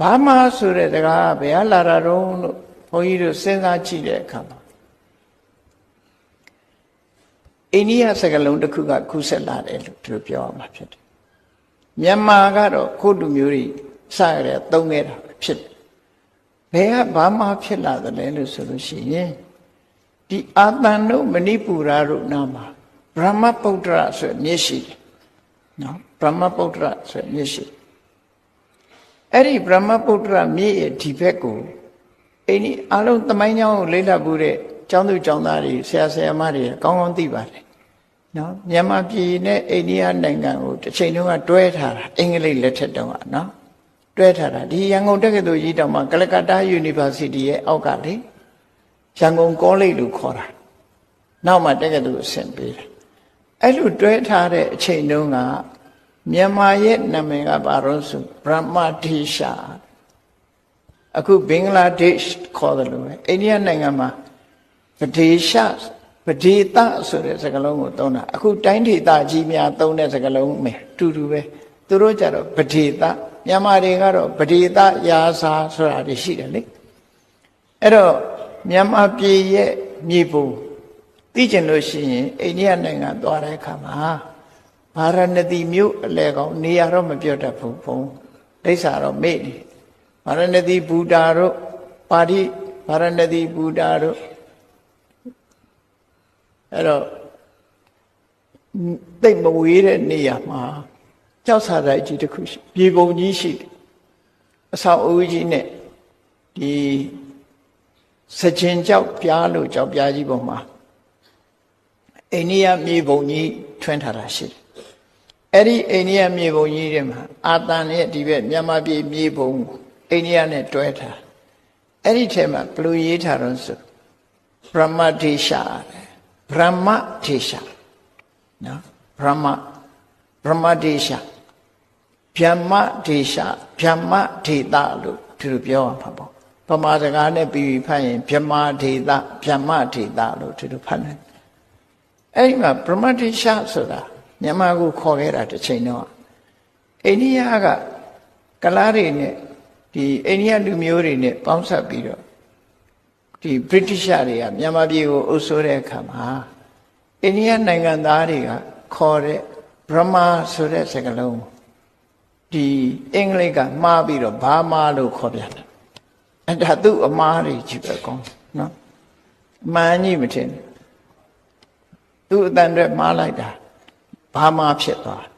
ဘာမှဆိုတဲ့စကားကဘယ်ကလာတာတော့လို့ဘုန်းကြီးတို့စဉ်းစားကြည့်တဲ့အခါမှာအိန္ဒိယစကားလုံးတစ်ခုကခုဆက်လာတယ်လို့သူတို့ပြောရမှာဖြစ်တယ်မြန်မာကတော့ကိုယ့်လူမျိုးတွေစရတဲ့သုံးခဲ့တာပဲဖြစ်တယ်ဘယ်ကဘာမှဖြစ်လာတယ်လဲလို့ဆိုလို့ရှိရင်ဒီအာတန်တို့မဏိပူရာတို့နာမှာဗြဟ္မပုတ္တရဆိုတဲ့မြစ်ရှိတယ်နော်ဗြဟ္မပုတ္တရဆိုတဲ့မြစ်ရှိတယ် အဲ့ဒီဗြဟ္မပုတ္တရမြစ်ရဲ့ဒီဘက်ကိုအိန္ဒိအလုံးသမိုင်းကြောင်းကိုလေ့လာမှုတဲ့ကျောင်းသူကျောင်းသားတွေဆရာဆရာမတွေကောင်းကောင်းသိပါတယ်နော်မြန်မာပြည်နဲ့အိန္ဒိယနိုင်ငံကိုတစ်ချိန်တုန်းကတွဲထားတာအင်္ဂလိပ်လက်ထက်တုန်းကနော်တွဲထားတာဒီရန်ကုန်တက္ကသိုလ်ကြီးတောင်မှကလကတ္တာ University ရဲ့အောက်ကလေရန်ကုန်ကောလိပ်လို့ခေါ်တာနောက်မှတက္ကသိုလ်အဆင့်ပေးတာအဲ့လိုတွဲထားတဲ့အချိန်တုန်းက မြန်မာရဲ့နာမည်ကဘာလို့ဆိုဗြဟ္မတိရှာအခုဘင်္ဂလားဒေ့ရှ်ခေါ်တယ်လို့ပဲအိန္ဒိယနိုင်ငံမှာပဒေရှပဒေသဆိုတဲ့စကားလုံးကိုသုံးတာအခုတိုင်းဒေသကြီးများသုံးတဲ့စကားလုံးပဲတူတူပဲသူတို့ကြတော့ပဒေသမြန်မာတွေကတော့ပဒေသရာစာဆိုတာတွေရှိတယ်လေအဲ့တော့မြန်မာပြည်ရဲ့မြေပုံသိကျင်လို့ရှိရင်အိန္ဒိယနိုင်ငံသွားတဲ့အခါမှာ ဗာရဏသီမြို့အလဲကောင်နေရာတော့မပြောတတ်ဘူးဘုံဒိဋ္ဌာတော့မေ့နေဗာရဏသီဘူတာတို့ပါဠိဗာရဏသီဘူတာတို့အဲ့တော့တိတ်မဝေးတဲ့နေရာမှာကြောက်စာတိုက်ကြီးတစ်ခုရှိပြေပုံကြီးရှိတယ်အဆောက်အဦကြီးနဲ့ဒီစကြင်ကြောက်ပြားလို့ကြောက်ပြားကြီးပေါ်မှာအိန္ဒိယမြေပုံကြီးထွန်းထားတာရှိတယ် အဲ့ဒီအိန္ဒိယမြေပုံကြီးတွေမှာအာတန်ရဲ့ဒီဘက်မြန်မာပြည်မြေပုံအိန္ဒိယနဲ့တွဲထားအဲ့ဒီထဲမှာဘယ်လိုရေးထားတော့ဆိုဗြဟ္မဒေရှာတဲ့ဗြဟ္မဒေရှာနော်ဗြဟ္မဗြဟ္မဒေရှာဗျမ္မဒေရှာဗျမ္မဒေတာလို့သူတို့ပြောရမှာပေါ့ဗမာစကားနဲ့ပြီးပြီးဖတ်ရင်ဗျမ္မာဒေတာဗျမ္မဒေတာလို့သူတို့ဖတ်တယ်အဲ့ဒီမှာဗြဟ္မဒေရှာဆိုတာ မြန်မာကိုခေါ်ခဲ့တာတစ်ချိန်တော့အိန္ဒိယကကလားတွေနဲ့ဒီအိန္ဒိယလူမျိုးတွေနဲ့ပေါင်းဆက်ပြီးတော့ဒီဗြိတိရှတွေကမြန်မာပြည်ကိုအုပ်စိုးတဲ့အခါမှာအိန္ဒိယနိုင်ငံသားတွေကခေါ်တဲ့ဗြဟ္မာဆိုတဲ့စကားလုံးဒီအင်္ဂလိပ်ကမှားပြီးတော့ဘာမာလို့ခေါ်ပြန်တယ်အဲ့ဒါသူ့အမားတွေကြီးပဲကောင်းနော်အမှန်ကြီးမထင်သူ့အတန်အတွက်မှားလိုက်တာ ဘာမာဖြစ်သွားတယ်